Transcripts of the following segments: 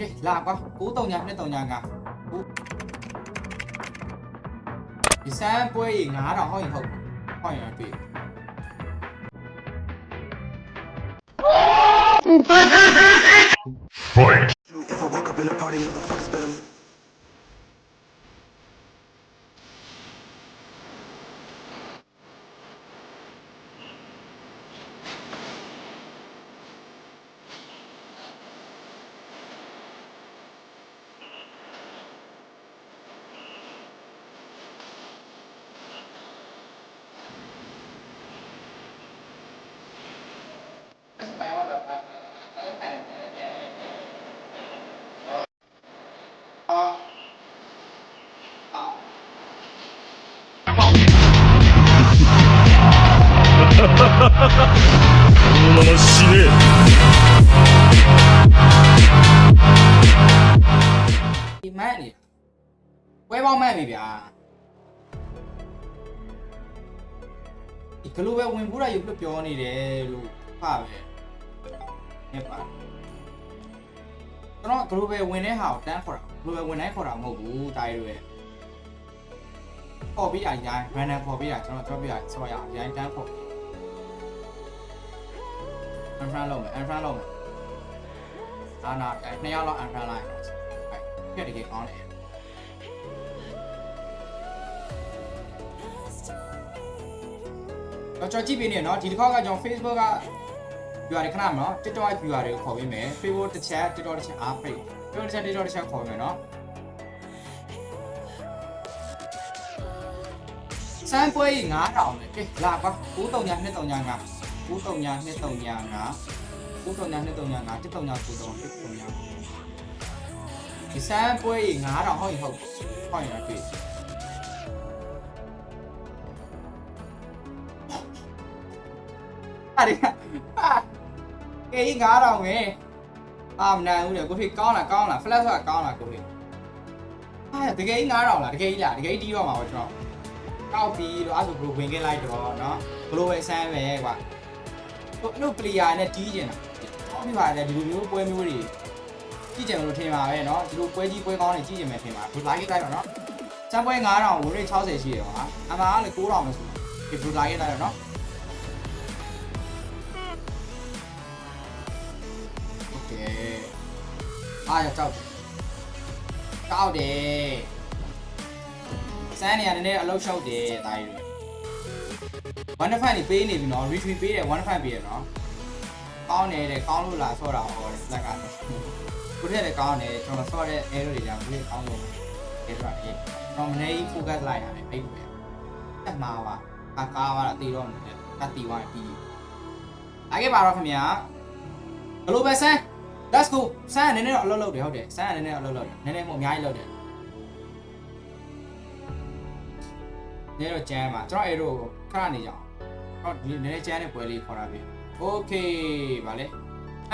ကဲလာကွာ93ညာ23ညာကဒီစမ်းပွဲကြီး9000ဟောက်ရင်ဟုတ်ဟောက်ရ လေဒီမန်နေဝဲပေါင်းမန်ပြီဗျာဒီကလူပဲဝင်ဘူးတာယူပြောနေတယ်လို့ဖပဲနေပါကျွန်တော်ကလူပဲဝင်တဲ့ဟာကိုတန်းခေါ်တာကလူပဲဝင်တိုင်းခေါ်တာမဟုတ်ဘူးတားရွယ်ခေါ်ပြီးတာရိုင်း random ခေါ်ပြီးတာကျွန်တော်ကြောက်ပြရဆော်ရရိုင်းတန်းခေါ် unfriend လုပ်မယ် unfriend လုပ်မယ်အာနာအဲနှစ်ယောက်လောက် unfriend လိုက်တော့အဲ့တကယ်ကောင်းတယ်တော့ကြော်ကြည့်ပေးနေနော်ဒီတစ်ခေါက်ကကျွန်တော် Facebook က viewer တွေခဏမနော် TikTok က viewer တွေကိုခေါ်ပေးမယ် Facebook တစ်ချက် TikTok တစ်ချက်အားဖိတ် Facebook တစ်ချက် TikTok တစ်ချက်ခေါ်ပေးမယ်နော်စမ်းပွဲ9000လေကဲလာပါ939235 9 nhà 2 tàu nhà ngã. 9 nhà 2 tàu nhà ngã tiếp tàu nhà của đồng tiếp tàu nhà thì sẽ bơi ngã rồi thôi không? Thôi à, là cái ngã đâu nghe làm nào cũng được có khi con là con, là flash là con là cũng được. Ai thì cái ngã đâu là cái là cái đi vào màu tròn copy đồ áp dụng quyền cái like đồ nó blue hay sai về quả ကယ်ကြီးတီးတော့မှာပေါ့ကျွန်တော် ကောက်ပြီးလို့အဲ့ဆိုဘလိုဝင်ခဲ့လိုက်တော့เนาะဘလိုပဲဆန်းပဲကွာဟိုအဲ့လို player နဲ့တီးကျင်တာကောက်ပြီးပါတယ်ဒီလိုမျိုးပွဲမျိုးတွေကြည့်ကြင်လို့ထင်ပါပဲเนาะဒီလိုပွဲကြီးပွဲကောင်းတွေကြည့်ကြင်မယ်ထင်ပါဘလိုလိုက်ခဲ့လိုက်တော့เนาะစံပွဲ9000ဝင်ရ60ရှိတယ်ကွာအမှန်ကလည်း9000ပဲဆိုဒီဘလိုလိုက်ခဲ့လိုက်တော့เนาะโอเคအားရကြောက်ကြောက်တယ် စမ်းနေရနည်းနည်းအလောက်လျှောက်တယ်တာကြီးတွေ 1 fan နေပေးနေပြီနော် retweet ပေးတယ်1 fan ပေးတယ်နော်ကောင်းတယ်တဲ့ကောင်းလို့လားဆော့တာဟောတယ်လက်ကကိုထက်လည်းကောင်းတယ်ကျွန်တော်ဆော့တဲ့ error တွေကြောင့်ကိုကောင်းလို့ error တွေကျွန်တော်မနေ focus လိုက်ရတယ်အဲ့လိုပဲတက်မှာပါအကားပါတော့တီတော့နေတယ်တတ်တီသွားပြီးအားခဲ့ပါတော့ခင်ဗျာဘလို့ပဲဆန်း let's go ဆန်းကနည်းနည်းတော့အလုပ်လုပ်တယ်ဟုတ်တယ်ဆန်းကနည်းနည်းအလုပ်လုပ်တယ်နည်းနည်းမဟုတ်အများကြီးလုပ်တယ်နည်းတော့ကျမ်းပါကျွန်တော်အဲ့တို့ခဏနေကြအောင် တော့ဒီနည်းနည်းကျမ်းတဲ့ပွဲလေးခေါ်တာပြီ Okay ဗာလေ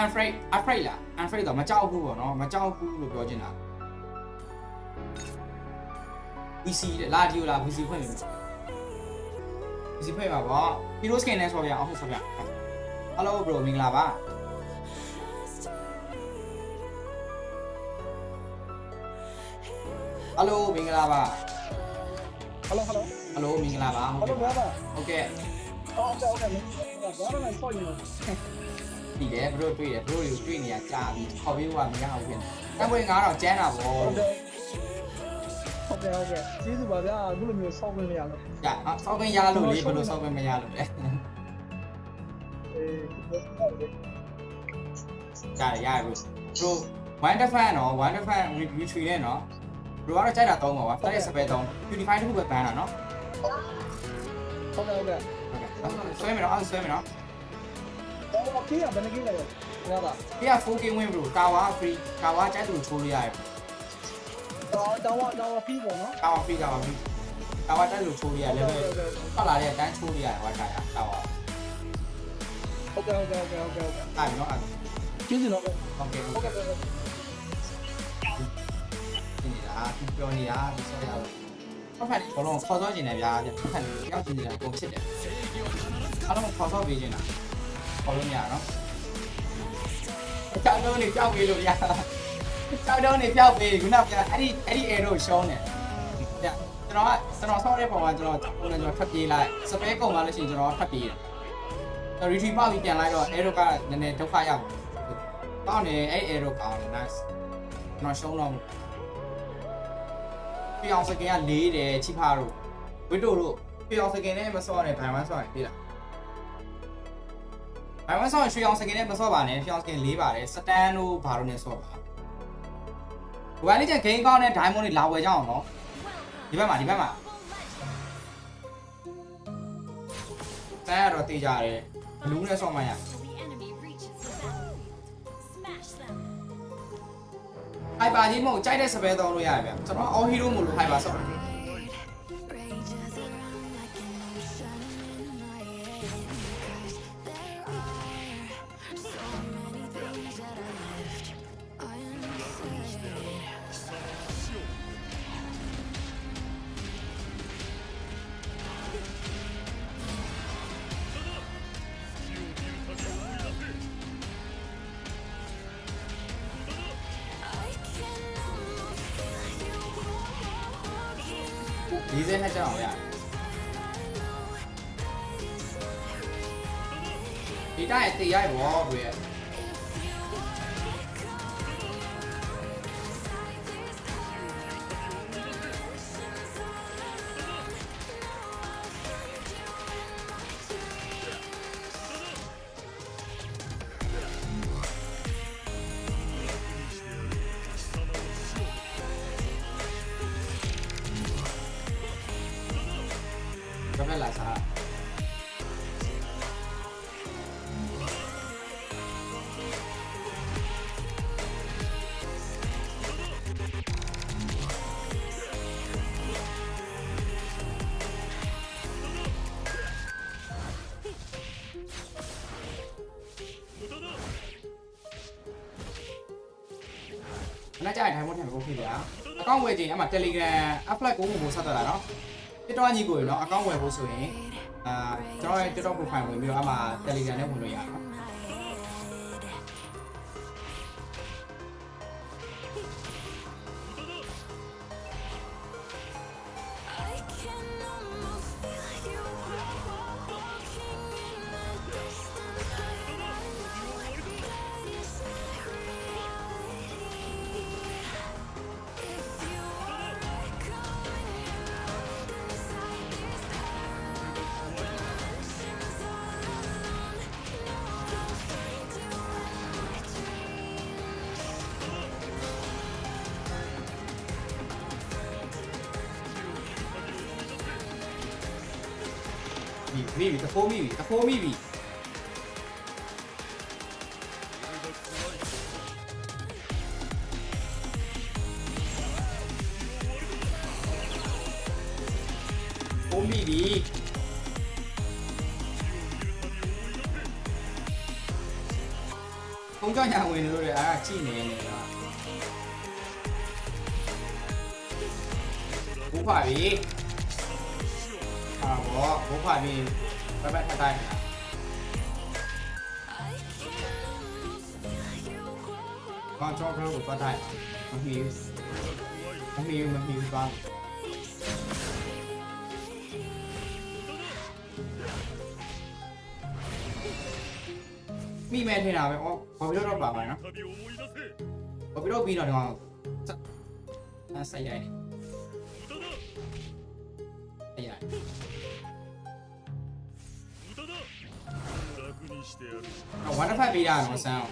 unafraid afraid လား unafraid တော့မကြောက်ဘူးပေါ့နော်မကြောက်ဘူးလို့ပြောချင်တာ VC လာဒီယိုလာ VC ဖွင့်ပြီ VC ဖွင့်ပါဗော Hero skin နဲ့ဆော်ပြအောင်ဟုတ်ဆော်ပြ Hello bro မင်္ဂလာပါ Hello မင်္ဂလာပါ Hello, hello. Hello မင်္ဂလာပါဟုတ် Hello, ကဲ့ brother. ဟုတ်ကဲ့ Oh, okay, okay. Brother, I saw you. ဒီလေဘရိုတွေ့တယ်ဘရိုတွေကိုတွေ့နေရကြာပြီခေါ်ပြီးတော့မရဘူးဖြစ်နေတံပွေ9000ကျန်းတာဗော Okay. Okay, okay. ကျေးဇူးပါဗျာအခုလိုမျိုးဆောက်ခွင့်မရလို့ကြာဆောက်ခွင့်ရလို့လေဘယ်လိုဆောက်ခွင့်မရလို့လဲအေးကြာရရဘရိုဘရို one defan နော် one defan retreat နဲ့နော်ဘရိုကတော့ကြိုက်တာသုံးပါပါတက်တဲ့စပယ်သုံး purify တစ်ခုပဲပန်းတာနော်ဟုတ်ကဲ့ဟုတ်ကဲ့ဟုတ်ကဲ့ ဆွဲမယ်နော်အဲ့ဆွဲမယ်နော်တော့ကေးရဘယ်နှကေးလဲရတာဒီက 4K ဝင်ဘရိုကာဝါ free ကာဝါကြိုက်သူချိုးလို့ရတယ်တော့တောင်းတောင်းဖီးပေါ့နော်ကာဝါ free ကာဝါ free ကာဝါကြိုက်သူချိုးလို့ရတယ် level ထွက်လာတဲ့အတိုင်းချိုးလို့ရတယ်ဟောတာကာဝါဟုတ်ကဲ့ဟုတ်ကဲ့ဟုတ်ကဲ့ဟုတ်ကဲ့အဲ့နော်အဲ့ကျေးဇူးတော့ဟုတ်ကဲ့ဟုဟုတ်တ်ကဲ့ကဲ့ဟုတ်ကဲ့ဒီနေတာသူပြောနေတာဒီဆက်ရအောင်ဖတ်ဖတ်ဘလုံးခေါ်စောကျင်တယ်ဗျာဖတ်ဖတ်ရောက်ကျင်နေတာပုံဖြစ်တယ် အားလုံးခေါ်စောပေးကျင်တာခေါ်လို့မရနော်အချောင်းလုံးနေကြောက်ပြီးလို့ရကြောက်တော့နေပြောက်ပေးခုနကအဲ့ဒီအဲ့ဒီ arrow ရှုံးတယ်ညကျွန်တော်ကကျွန်တော်ဆောက်တဲ့ပုံကကျွန်တော်ကျွန်တော်ကျွန်တော်ထွက်ပြေးလိုက်စပယ်ကုန်သွားလို့ရှိရင်ကျွန်တော်ထွက်ပြေးတယ်ကျွန်တော် retrieve ပေါက်ပြီးပြန်လိုက်တော့ arrow ကနည်းနည်းဒုက္ခရောက်ကောင်းတယ်အဲ့ arrow ကောင်းတယ် nice ကျွန်တော်ရှုံးတော့ပြောင်စကင်ကလေးတယ်ချိဖာတို့ဝိတိုတို့ပြောင်စကင်နဲ့မစောနဲ့ဘိုင်ဝမ်ဆောရင်ပြေးလား ဘိုင်ဝမ်ဆောရင်ရွှေအောင်စကင်နဲ့မစောပါနဲ့ပြောင်စကင်လေးပါတယ်စတန်တို့ဘာလို့နဲ့စောပါဝယ်လေးချင်ဂိမ်းကောင်းတဲ့ diamond တွေလာဝယ်ကြအောင်နော်ဒီဘက်မှာဒီဘက်မှာတန်းရတော့တေးကြတယ်ဘလူးနဲ့စောမှရ Till the enemy reaches the battlefield. Smash them. ဟိုက်ပါကြီးမဟုတ်ကြိုက်တဲ့စပယ်သုံးလို့ရတယ်ဗျကျွန်တော် all hero မို့လို့ဟိုက်ပါစော Rages 40နှစ်ကြောင်ရတယ်ဒီတိုင်းတေးရိုက်ဘောကွ ။နောက်ကြရင် diamond ထံကိုဖြစ်ပြတာ။အကောင့်ဝယ်ခြင်းအမှ Telegram affiliate ကိုကိုဆက်သွယ်တာနော်။ TikTok ညီကိုရနော်အကောင့်ဝယ်ဖို့ဆိုရင်အာကျွန်တော်ရဲ့ TikTok profile ဝင်ပြီးတော့အမှ Telegram နဲ့ဝင်လို့ရတာနော်။ မိမိပြီတခိုးမိပြီတခိုးမိပြီခိုးမိပြီခုံးကြောင်ညာဝင်လို့ရအားချိနေနေတာ ผ我不怕你外卖太大你了。ความชอบเรื่องบุตรก็ได้มันมีมันมีมันมีบ้างมีแมนเทนาไปอ๋อพอพิโรดรอบหลังเลยนะพอพิโรดบีหน่อยหน่อยใส่ใหญ่ใส่ใหญ่ I wonder if I beat on? What's out?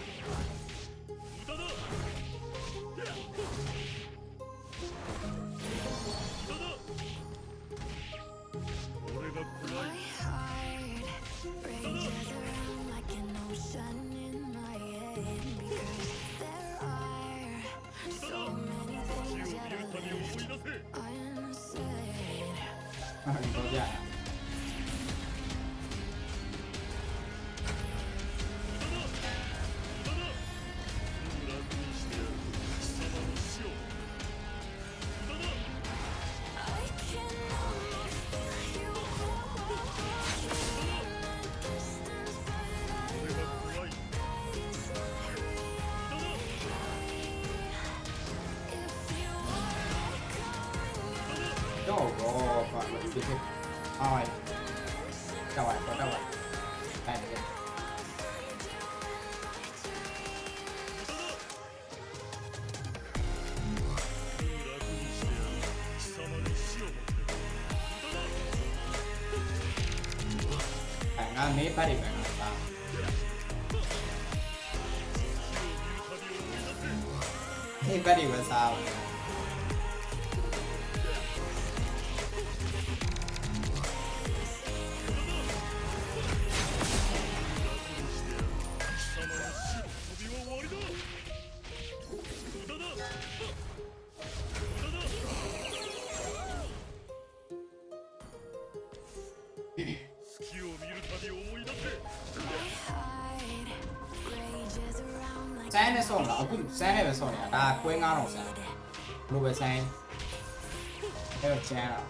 คือออยจังหวะตัวจังหวะได้เลยแต่งงานนี้ไปดีกว่าตามนี่ไปดีกว่าซาว စမ်းနဲ့ဆော့လားအခုစမ်းနဲ့ပဲဆော့နေတာဒါကွဲငါတော့စမ်းဘလို့ပဲစမ်းအဲ့တော့ကျန်တာ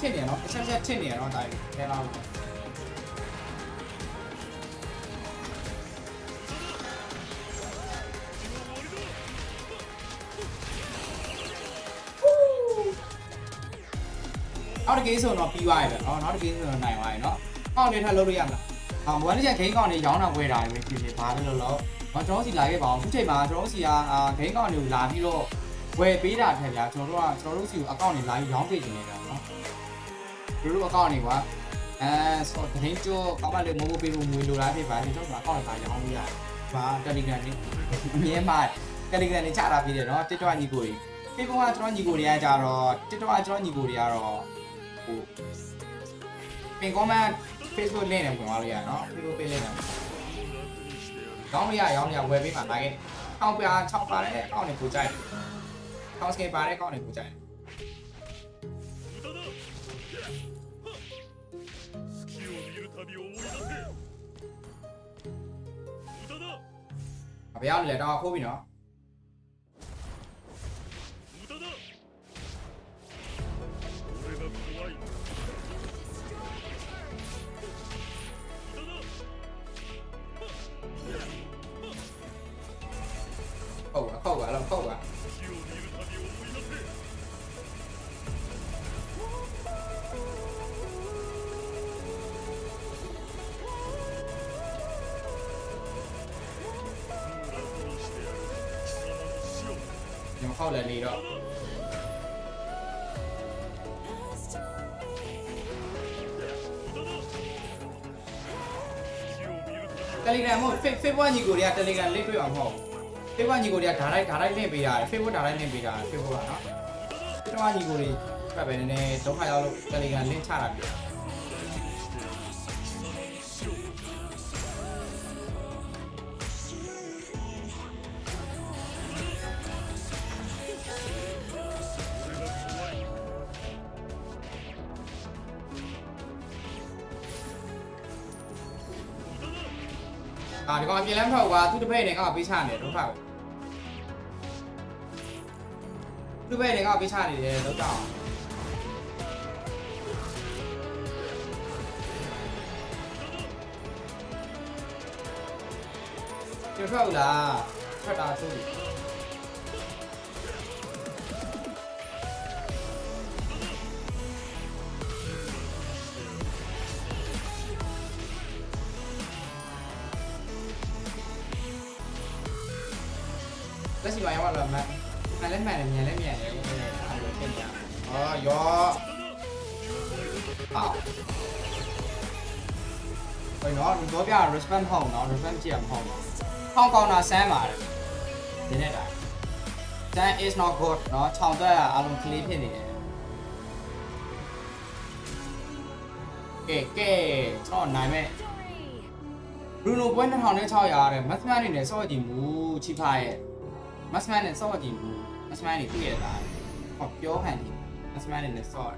ထစ်နေနော်အချက်ချက်ထစ်နေနော်ဒါခဲလာလို့နောက်တစ်ကိဆိုတော့ပြီးသွားပြီပဲเนาะနောက်တစ်ကိဆိုတော့နိုင်သွားပြီเนาะကောင်းနေထပ်လုပ်လို့ရမလားအော်ဘွားလေးချက်ဂိမ်းကောင်းနေရောင်းတာဝယ်တာပဲဖြစ်ဖြစ်ဘာလို့လို့တော့ကျွန်တော်စီလာခဲ့ပါအောင်အခုချိန်မှာကျွန်တော်စီကအာဂိမ်းကောင်းတွေကိုလာပြီးတော့ဝယ်ပေးတာထက်ဗျာကျွန်တော်တို့ကကျွန်တော်တို့စီကိုအကောင့်တွေလာပြီးရောင်းပေးနေတယ် လူလူအကောင့်နေကွာအဲဆော့တဟင်းကျော်ကမလေးမိုးမိုးပေးဖို့ငွေလိုတာဖြစ်ပါတယ်ကျွန်တော်ကအကောင့်ထားရအောင်လို့ရတယ်။ဘာ Telegram နဲ့အမြဲမှ Telegram နဲ့ချတာပြီးတယ်နော် TikTok ညီကိုတွေ Facebook ကကျွန်တော်ညီကိုတွေကကြတော့ TikTok ကကျွန်တော်ညီကိုတွေကတော့ဟိုပင် comment Facebook link နဲ့ဝင်သွားလို့ရတယ်နော် Facebook page link နဲ့ရောင်းမရရောင်းမရဝယ်ပေးမှာဒါကဲအောက်ပြား6ပါတဲ့အောက်နေကိုကြိုက်တယ် house ကပါတဲ့အောက်နေကိုကြိုက်တယ် 레알레라 호비나 khâu quá khâu quá làm khâu quá. ညမခောက်လည်းနေတော့ Telegram မဟုတ် Facebook ညီကိုတွေက Telegram link တွေ့အောင်မဟုတ် Facebook ညီကိုတွေကဓာတ်လိုက်ဓာတ်လိုက် link ပေးရတယ် Facebook ဓာတ်လိုက် link ပေးတာ Facebook ကနော် TikTok ညီကိုတွေပြပဲနည်းနည်းဒုက္ခရောက်လို့ Telegram link ချတာပြ အာဒီကောင်အပြင်လမ်းထောက်ကွာသူတစ်ဖက်နေကောင်ပေးချနေတယ်ဒုက္ခပဲသူတစ်ဖက်နေကောင်ပေးချနေတယ်လောက်ကြအောင်ကျော်ထွက်ဦးလားထွက်တာသူ့လ ဟိုနော်ဒီတော့ပြ respond မဟုတ်နော် respond ကြည့်ရမဟုတ်နော်ဟောင်းကောင်တာဆန်းပါတယ်ဒီနေ့တိုင်း that is not good နော်ခြောင်သွက်အလုံးကလေးဖြစ်နေတယ်ကဲကဲကျွန်တော်နိုင်မဲ့ဘရူနိုပွဲ2600ရတယ်မတ်စမန်နေနဲ့စော့ကြည့်မှုချိဖာရဲ့မတ်စမန်နဲ့စော့ကြည့်မှုမတ်စမန်နေပြည့်ရတာဟောပြောဟန်ဒီမတ်စမန်နေနဲ့စော့